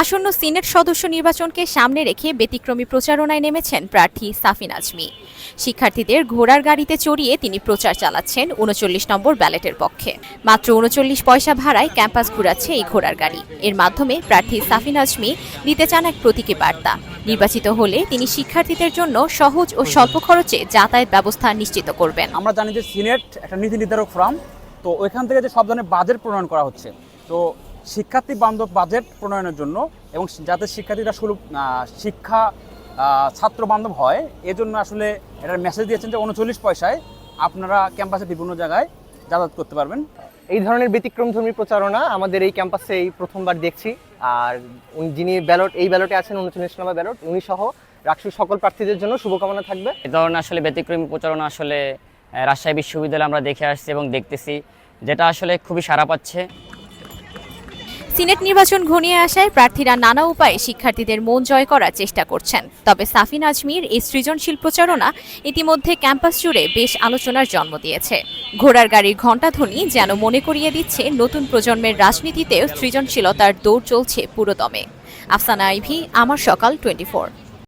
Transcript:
আসন্ন সিনেট সদস্য নির্বাচনকে সামনে রেখে ব্যতিক্রমী প্রচারণায় নেমেছেন প্রার্থী সাফিন আজমি। শিক্ষার্থীদের ঘোড়ার গাড়িতে চড়িয়ে তিনি প্রচার চালাচ্ছেন উনচল্লিশ নম্বর ব্যালেটের পক্ষে। মাত্র উনচল্লিশ পয়সা ভাড়ায় ক্যাম্পাস ঘুরাচ্ছে এই ঘোড়ার গাড়ি। এর মাধ্যমে প্রার্থী সাফিন আজমি দিতে চান এক প্রতীকী বার্তা। নির্বাচিত হলে তিনি শিক্ষার্থীদের জন্য সহজ ও স্বল্প খরচে যাতায়াত ব্যবস্থা নিশ্চিত করবেন। আমরা জানি যে সিনেট একটা নীতি নির্ধারক ফোরাম, তো ওইখান থেকে যে সব ধরনের বাজেট প্রণয়ন করা হচ্ছে। তো শিক্ষার্থী বান্ধব বাজেট প্রণয়নের জন্য এবং যাতে শিক্ষার্থীরা সুলভ শিক্ষা ছাত্র বান্ধব হয় এজন্য আসলে এটার মেসেজ দিয়েছেন যে উনচল্লিশ পয়সায় আপনারা ক্যাম্পাসে বিভিন্ন জায়গায় যাতায়াত করতে পারবেন। এই ধরনের ব্যতিক্রমধর্মী প্রচারণা আমাদের এই ক্যাম্পাসে এই প্রথমবার দেখছি। আর উনি- যিনি ব্যালট এই ব্যালটে আছেন উনচল্লিশ নম্বর ব্যালট উনি সহ রাকসুর সকল প্রার্থীদের জন্য শুভকামনা থাকবে। এ ধরনের আসলে ব্যতিক্রমী প্রচারণা আসলে রাজশাহী বিশ্ববিদ্যালয়ে আমরা দেখে আসছি এবং দেখতেছি যেটা আসলে খুবই সাড়া পাচ্ছে। সিনেট নির্বাচন ঘনিয়ে আসায় প্রার্থীরা নানা উপায়ে শিক্ষার্থীদের মন জয় করার চেষ্টা করছেন। তবে সাফিন আজমির এই সৃজনশীল প্রচারণা ইতিমধ্যে ক্যাম্পাস জুড়ে বেশ আলোচনার জন্ম দিয়েছে। ঘোড়ার গাড়ির ঘণ্টাধ্বনি যেন মনে করিয়ে দিচ্ছে নতুন প্রজন্মের রাজনীতিতেও সৃজনশীলতার দৌড় চলছে পুরোদমে। আফসানা আইভি, আমার সকাল টোয়েন্টি